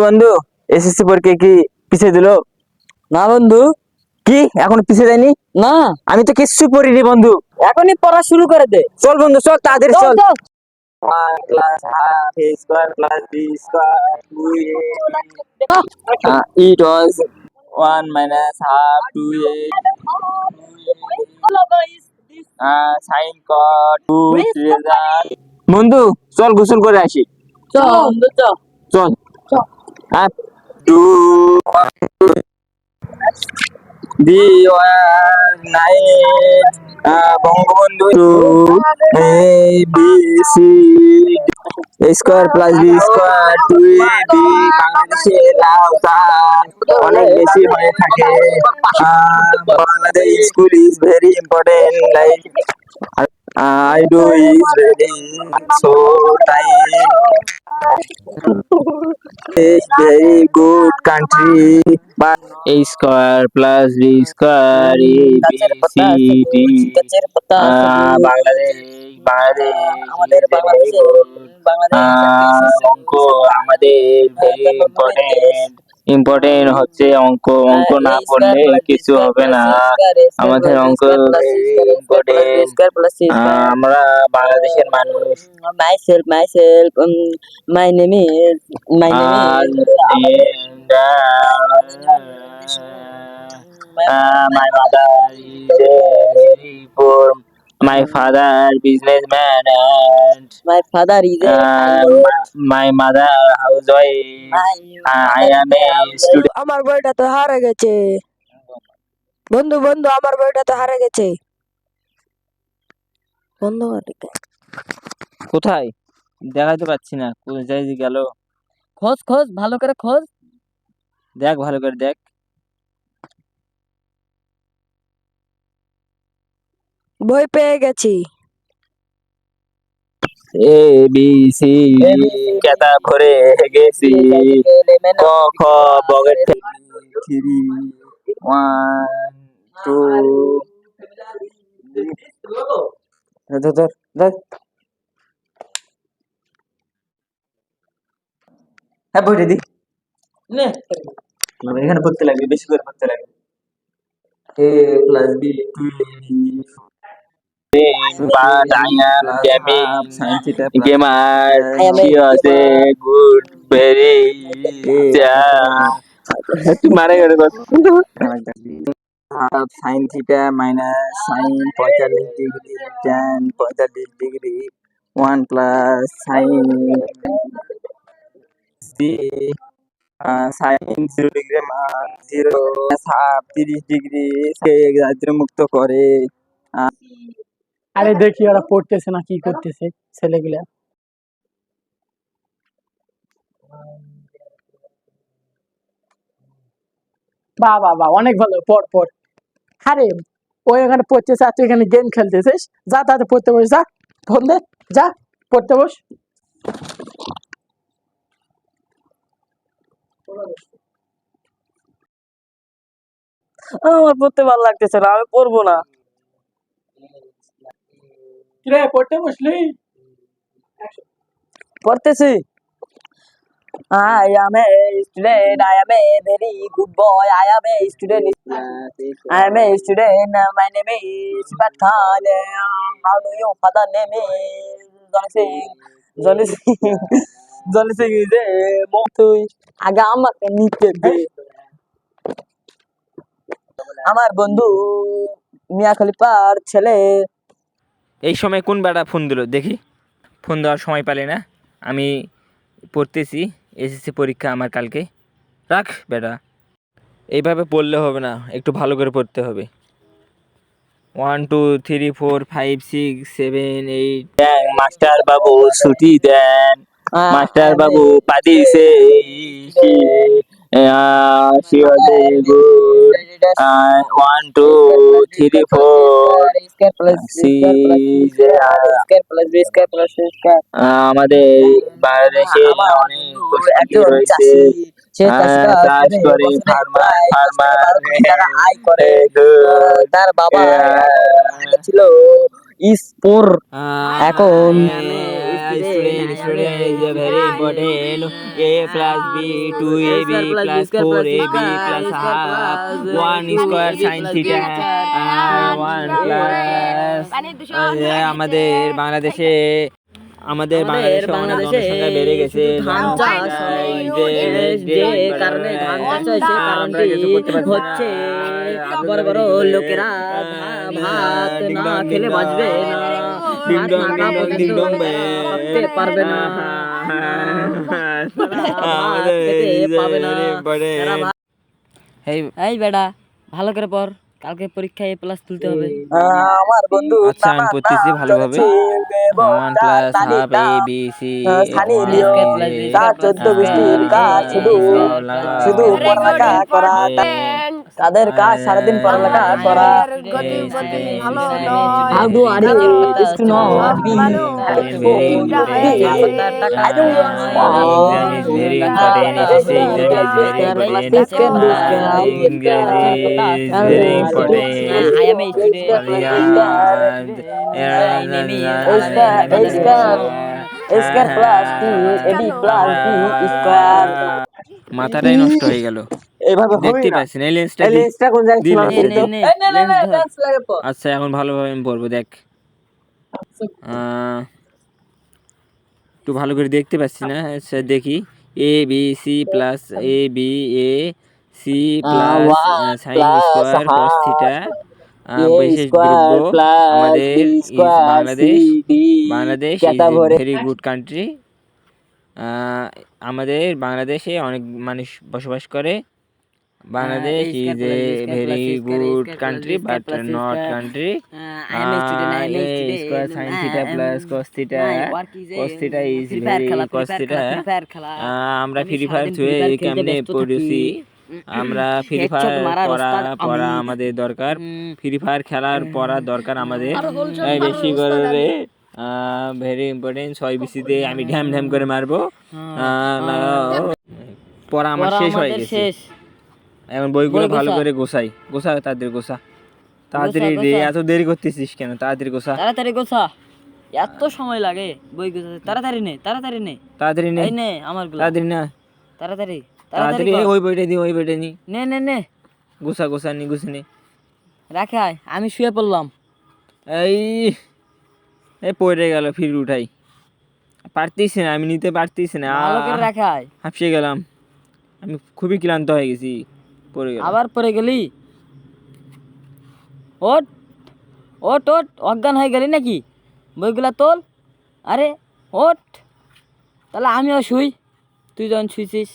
বন্ধু? এসএসসি পরীক্ষা কি পিছিয়ে দিলো? না বন্ধু। কি? এখন পিছিয়ে দেয়নি? না। আমি তো কিচ্ছু পড়িনি বন্ধু। এখনই পড়া শুরু করে দে। চল বন্ধু চল তাড়াতাড়ি চল, বন্ধু চল গোসল করে আসি। চল বন্ধু চল। চল। Bangabandhu square plus B square two B বাংলাদেশে অনেক বেশি হয়ে থাকে Bangladesh school is very important like I do is very so time is very good country but a square plus b square a b c d গাছের পাতা আহ, বাংলাদেশ বাংলাদেশ আমাদের বাংলাদেশে আহ, অঙ্ক আমাদের ভেরি ইম্পর্টেন্ট ইম্পর্টেন্ট হচ্ছে অঙ্ক অঙ্ক না পড়লে কিছু হবে না। আমাদের অঙ্ক ইম্পর্টেন্ট আমরা বাংলাদেশের মানুষ। myself um, my name is my name and, is and uh, uh, my mother my father businessman and my father is a uh, my mother housewife uh, I am a student আমার বইটা তো হারে গেছে বন্ধু বন্ধু আমার বইটা তো হারে গেছে বন্ধু কোথায় দেখাতে পাচ্ছি না কোথায় গেল খোঁজ খোঁজ ভালো করে খোঁজ দেখ ভালো করে দেখ বই পেয়ে গেছি। এ বি সি কেতা ভরে গেছি। ক খ বগের থ্রি ওয়ান টু ধর ধর ধর হ্যাঁ বইটা দি। নে। মানে এখানে পড়তে লাগবে বেশি করে পড়তে লাগবে। A plus B two minus sine ten plus মান তিরিশ সে রাজ্য মুক্ত করে আরে দেখি ওরা পড়তেছে না, কি করতেছে ছেলেগুলা। বাহ বাহ বাহ, অনেক ভালো, পড় পড়। আরে ওই এখানে পড়তেছে, আর তুই এখানে গেম খেলতেছিস? যা তাতে পড়তে বস, যা ফোন দে, যা, পড়তে বস। আমার পড়তে ভালো লাগতেছে না, আমি পড়ব না। কিরে পড়তে বসলি পড়তেছি I am a student. I am a very good boy. I am a student. I am a student. My name is Shibat Khan. How do you father name is Johnny Singh? Johnny Singh. Johnny Singh is a তুই আগে আমাকে নিতে দে আমার বন্ধু মিয়া খলিফার ছেলে এই সময় কোন বেটা ফোন দিল? দেখি। ফোন দেওয়ার সময় পালে না। আমি পড়তেছি এসএসসি পরীক্ষা আমার কালকে। রাখ বেটা। এইভাবে পড়লে হবে না একটু ভালো করে পড়তে হবে। One two three four five six seven eight দেন মাস্টার বাবু ছুটি দেন। মাস্টার বাবু পাদিছে ওয়ান টু থ্রি ফোর আমাদের বাংলাদেশে অনেক প্রস্তুতি রয়েছে। চাষ করে ফার্মার ফার্মার আয় করে তার বাবা ছিল স্পোর এখন student student important A plus B two A B plus four A B one square sine theta one আমাদের বাংলাদেশে আমাদের বাংলাদেশে বেড়ে গেছে। না। খেলে বাঁচবে না। পারবে না এই বেটা ভালো করে পড় কালকে পরীক্ষায় প্লাস তুলতে হবে আমার বন্ধু আচ্ছা আমি পড়তেছি ভালোভাবে one plus half A B C চোদ্দ কাজ শুধু শুধু পড়ালেখা করা তাদের কাজ সারাদিন পড়ালেখা করা How do I do this to know. I am a square plus T AD plus B square মাথাটাই নষ্ট হয়ে গেল এইভাবে দেখতে না। পাচ্ছি না এই লেন্সটা লেন্সটা কোন জায়গায় তো। আচ্ছা এখন ভালোভাবে আমি পড়ব দেখ। একটু ভালো করে দেখতে পাচ্ছি না আচ্ছা দেখি। A B C plus A B A C plus sine square cos theta বিশেষ দ্রব্য আমাদের Bangladesh Bangladesh is very good country আমাদের বাংলাদেশে অনেক মানুষ বসবাস করে। Bangladesh A is square A plus B square very plus C square, A good square plus country B square but plus C not square. Country I am a student, I am a student. square sin theta plus cos theta is cos theta is very cos theta। আমরা আমি free Fire ছুঁয়ে কেমনে পড়েছি। আমরা Free fire পড়া পড়া আমি। আমাদের দরকার। ফ্রি ফায়ার খেলার পড়া দরকার আমাদের বেশি করে ভেরি ইম্পর্টেন্ট ছয় বিসিতে আমি ঢ্যাম ঢ্যাম করে মারবো পড়া আমার শেষ হয়ে গেছে। এখন বইগুলো ভালো করে গোছাই। গোছা তাদের গোছা। তাড়াতাড়ি রে, এত দেরি করতেছিস কেন? তাড়াতাড়ি গোছা। তাড়াতাড়ি গোছা। এত সময় লাগে বই গোছাতে। তাড়াতাড়ি নে তাড়াতাড়ি নে। তাড়াতাড়ি নে। এই নে আমার তাড়াতাড়ি না। তাড়াতাড়ি তাড়াতাড়ি ওই বইটা দি ওই বইটা নি। নে নে নে। গোছা গোছা নি গোছা নি। রাখে আয় আমি শুয়ে পড়লাম। এই এই পড়ে গেল ফির উঠাই। পারতিস না আমি নিতে পারতিস না। হাঁপিয়ে গেলাম। আমি খুবই ক্লান্ত হয়ে গেছি। পড়ে গেলাম আবার পড়ে গেলি ওট ওট ওট অজ্ঞান হয়ে গেলি নাকি বইগুলা তোল আরে ওট তাহলে আমিও শুই তুই যখন শুইছিস